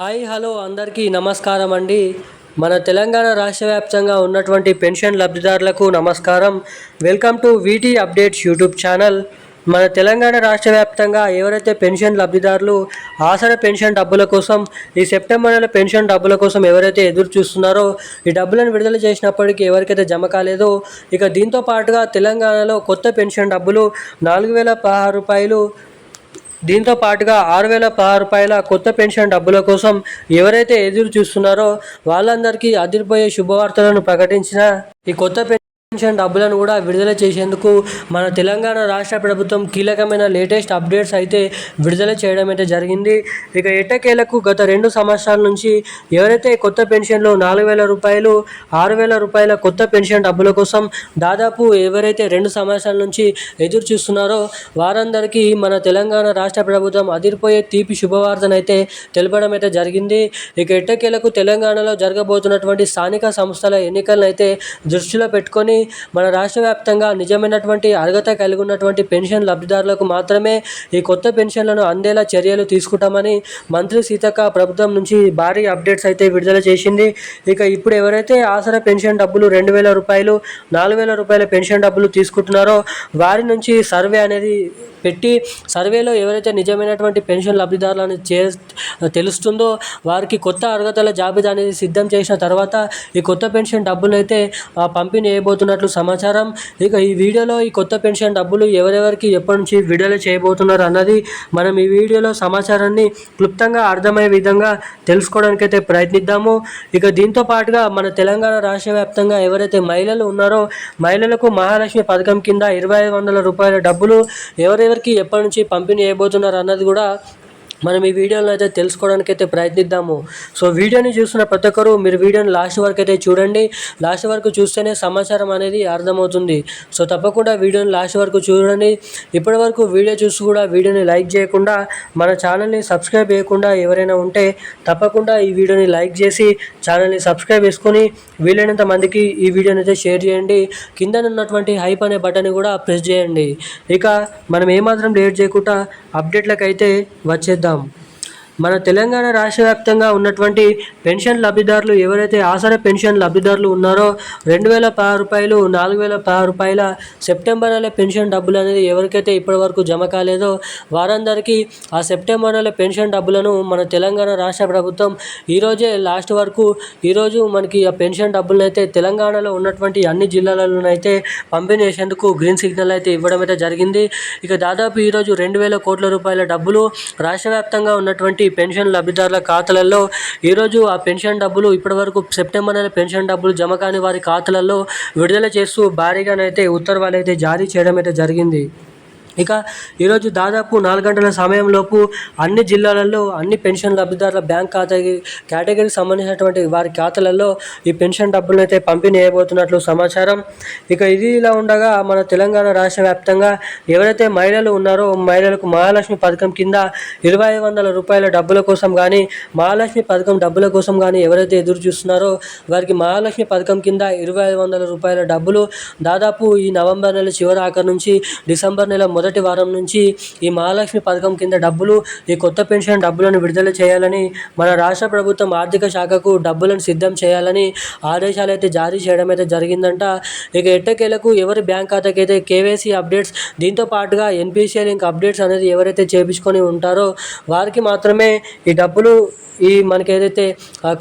Hi hello అందరికీ నమస్కారం అండి. మన తెలంగాణ రాష్ట్ర వ్యాప్తంగా ఉన్నటువంటి పెన్షన్ లబ్ధిదారులకు నమస్కారం. Welcome to VT updates YouTube channel. మన తెలంగాణ రాష్ట్ర వ్యాప్తంగా ఎవరైతే పెన్షన్ లబ్ధిదారులు ఆసర పెన్షన్ డబ్బుల కోసం ఈ సెప్టెంబర్ నెల పెన్షన్ డబ్బుల కోసం ఎవరైతే ఎదురు చూస్తున్నారో ఈ డబ్బులను విడుదల చేసినప్పటికీ ఎవరికైతే జమ కాలేదో ఇక దీంతో పాటుగా తెలంగాణలో కొత్త పెన్షన్ డబ్బులు నాలుగు వేల పదహారు రూపాయలు దీంతో పాటుగా ఆరు వేల పదహారు రూపాయల కొత్త పెన్షన్ డబ్బుల కోసం ఎవరైతే ఎదురు చూస్తున్నారో వాళ్ళందరికీ అదిరిపోయే శుభవార్తలను ప్రకటించిన ఈ కొత్త పెన్షన్ డబ్బులను కూడా విడుదల చేసేందుకు మన తెలంగాణ రాష్ట్ర ప్రభుత్వం కీలకమైన లేటెస్ట్ అప్డేట్స్ అయితే విడుదల చేయడం అయితే జరిగింది. ఇక ఎట్టకేలకు గత రెండు సంవత్సరాల నుంచి ఎవరైతే కొత్త పెన్షన్లు నాలుగు వేల రూపాయలు ఆరు వేల రూపాయల కొత్త పెన్షన్ డబ్బుల కోసం దాదాపు ఎవరైతే రెండు సంవత్సరాల నుంచి ఎదురు చూస్తున్నారో వారందరికీ మన తెలంగాణ రాష్ట్ర ప్రభుత్వం అదిరిపోయే తీపి శుభవార్తనైతే తెలపడం అయితే జరిగింది. ఇక ఎట్టకేలకు తెలంగాణలో జరగబోతున్నటువంటి స్థానిక సంస్థల ఎన్నికలను అయితే దృష్టిలో పెట్టుకొని మన రాష్ట్ర వ్యాప్తంగా నిజమైనటువంటి అర్హత కలిగి ఉన్నటువంటి పెన్షన్ లబ్ధిదారులకు మాత్రమే ఈ కొత్త పెన్షన్లను అందేలా చర్యలు తీసుకుంటామని మంత్రి సీతక్క ప్రభుత్వం నుంచి భారీ అప్డేట్స్ అయితే విడుదల చేసింది. ఇక ఇప్పుడు ఎవరైతే ఆసరా పెన్షన్ డబ్బులు రెండు వేల రూపాయలు నాలుగు వేల రూపాయల పెన్షన్ డబ్బులు తీసుకుంటున్నారో వారి నుంచి సర్వే అనేది పెట్టి సర్వేలో ఎవరైతే నిజమైనటువంటి పెన్షన్ లబ్ధిదారులను చే తెలుస్తుందో వారికి కొత్త అర్హతల జాబితా అనేది సిద్ధం చేసిన తర్వాత ఈ కొత్త పెన్షన్ డబ్బులు అయితే పంపిణీ పంపిణీ చేస్తున్నట్లు సమాచారం. ఇక ఈ వీడియోలో ఈ కొత్త పెన్షన్ డబ్బులు ఎవరెవరికి ఎప్పటి నుంచి విడుదల చేయబోతున్నారు అన్నది మనం ఈ వీడియోలో సమాచారాన్ని క్లుప్తంగా అర్థమయ్యే విధంగా తెలుసుకోవడానికి అయితే ప్రయత్నిద్దాము. ఇక దీంతో పాటుగా మన తెలంగాణ రాష్ట్ర వ్యాప్తంగా ఎవరైతే మహిళలు ఉన్నారో మహిళలకు మహాలక్ష్మి పథకం కింద ఇరవై ఐదు వందల రూపాయల డబ్బులు ఎవరెవరికి ఎప్పటి నుంచి పంపిణీ చేయబోతున్నారు అన్నది కూడా మనం ఈ వీడియోలో అయితే తెలుసుకోవడానికి అయితే ప్రయత్నిద్దాము. సో వీడియోని చూస్తున్న ప్రతి ఒక్కరు మీరు వీడియోని లాస్ట్ వరకు అయితే చూడండి. లాస్ట్ వరకు చూస్తేనే సమాచారం అనేది అర్థమవుతుంది. సో తప్పకుండా వీడియోని లాస్ట్ వరకు చూడండి. ఇప్పటి వరకు వీడియో చూసి కూడా వీడియోని లైక్ చేయకుండా మన ఛానల్ని సబ్స్క్రైబ్ చేయకుండా ఎవరైనా ఉంటే తప్పకుండా ఈ వీడియోని లైక్ చేసి ఛానల్ని సబ్స్క్రైబ్ చేసుకొని వీలైనంత మందికి ఈ వీడియోని అయితే షేర్ చేయండి. కింద ఉన్నటువంటి హైప్ అనే బటన్ కూడా ప్రెస్ చేయండి. ఇక మనం ఏమాత్రం లేట్ చేయకుండా అప్డేట్లకైతే వచ్చేద్దాం. వచ్చేద్దాం మన తెలంగాణ రాష్ట్ర వ్యాప్తంగా ఉన్నటువంటి పెన్షన్ లబ్ధిదారులు ఎవరైతే ఆసరా పెన్షన్ లబ్ధిదారులు ఉన్నారో రెండు వేల పది రూపాయలు నాలుగు వేల పది రూపాయల సెప్టెంబర్ నెల పెన్షన్ డబ్బులు అనేది ఎవరికైతే ఇప్పటివరకు జమ కాలేదో వారందరికీ ఆ సెప్టెంబర్ నెల పెన్షన్ డబ్బులను మన తెలంగాణ రాష్ట్ర ప్రభుత్వం ఈరోజే లాస్ట్ వరకు ఈరోజు మనకి ఆ పెన్షన్ డబ్బులను అయితే తెలంగాణలో ఉన్నటువంటి అన్ని జిల్లాలలోనైతే పంపిణీ చేసేందుకు గ్రీన్ సిగ్నల్ అయితే ఇవ్వడం అయితే జరిగింది. ఇక దాదాపు ఈరోజు రెండు వేల కోట్ల రూపాయల డబ్బులు రాష్ట్ర వ్యాప్తంగా ఉన్నటువంటి పెన్షన్ లబ్ధిదారుల ఖాతాలలో ఈరోజు ఆ పెన్షన్ డబ్బులు ఇప్పటివరకు సెప్టెంబర్ నెల పెన్షన్ డబ్బులు జమ కాని వారి ఖాతాలలో విడుదల చేస్తూ భారీగానైతే ఉత్తర్వులు అయితే జారీ చేయడం అయితే జరిగింది. ఇక ఈరోజు దాదాపు నాలుగు గంటల సమయంలోపు అన్ని జిల్లాలలో అన్ని పెన్షన్ లబ్ధిదారుల బ్యాంక్ ఖాతాకి కేటగిరీకి సంబంధించినటువంటి వారి ఖాతాలలో ఈ పెన్షన్ డబ్బులను అయితే పంపిణీ చేయబోతున్నట్లు సమాచారం. ఇక ఇది ఇలా ఉండగా మన తెలంగాణ రాష్ట్ర వ్యాప్తంగా ఎవరైతే మహిళలు ఉన్నారో మహిళలకు మహాలక్ష్మి పథకం కింద ఇరవై ఐదు వందల రూపాయల డబ్బుల కోసం కానీ మహాలక్ష్మి పథకం డబ్బుల కోసం కానీ ఎవరైతే ఎదురు చూస్తున్నారో వారికి మహాలక్ష్మి పథకం కింద ఇరవై ఐదు వందల రూపాయల డబ్బులు దాదాపు ఈ నవంబర్ నెల చివరి ఆఖరి నుంచి డిసెంబర్ నెల మొదటి వారం నుంచి ఈ మహాలక్ష్మి పథకం కింద డబ్బులు ఈ కొత్త పెన్షన్ డబ్బులను విడుదల చేయాలని మన రాష్ట్ర ప్రభుత్వం ఆర్థిక శాఖకు డబ్బులను సిద్ధం చేయాలని ఆదేశాలు అయితే జారీ చేయడం అయితే జరిగిందంట. ఇక ఎట్టకేలకు ఎవరి బ్యాంక్ ఖాతాకి అయితే కేవైసీ అప్డేట్స్ దీంతో పాటుగా ఎన్పిసిఐ లింక్ అప్డేట్స్ అనేది ఎవరైతే చేపించుకొని ఉంటారో వారికి మాత్రమే ఈ డబ్బులు ఈ మనకి ఏదైతే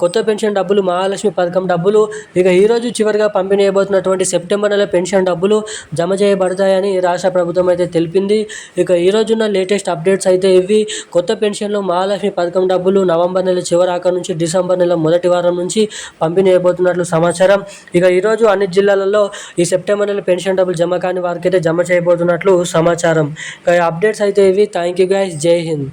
కొత్త పెన్షన్ డబ్బులు మహాలక్ష్మి పథకం డబ్బులు ఇక ఈరోజు చివరిగా పంపిణీ చేయబోతున్నటువంటి సెప్టెంబర్ నెల పెన్షన్ డబ్బులు జమ చేయబడతాయని రాష్ట్ర ప్రభుత్వం అయితే తెలిపింది. ఇక ఈ రోజున్న లేటెస్ట్ అప్డేట్స్ అయితే ఇవి. కొత్త పెన్షన్లు మహాలక్ష్మి పథకం డబ్బులు నవంబర్ నెల చివరి నుంచి డిసెంబర్ నెల మొదటి వారం నుంచి పంపిణీ చేయబోతున్నట్లు సమాచారం. ఇక ఈరోజు అన్ని జిల్లాలలో ఈ సెప్టెంబర్ నెల పెన్షన్ డబ్బులు జమ కాని వారికి అయితే జమ చేయబోతున్నట్లు సమాచారం. ఇక అప్డేట్స్ అయితే ఇవి. థ్యాంక్ యూ గైస్ జై హింద్.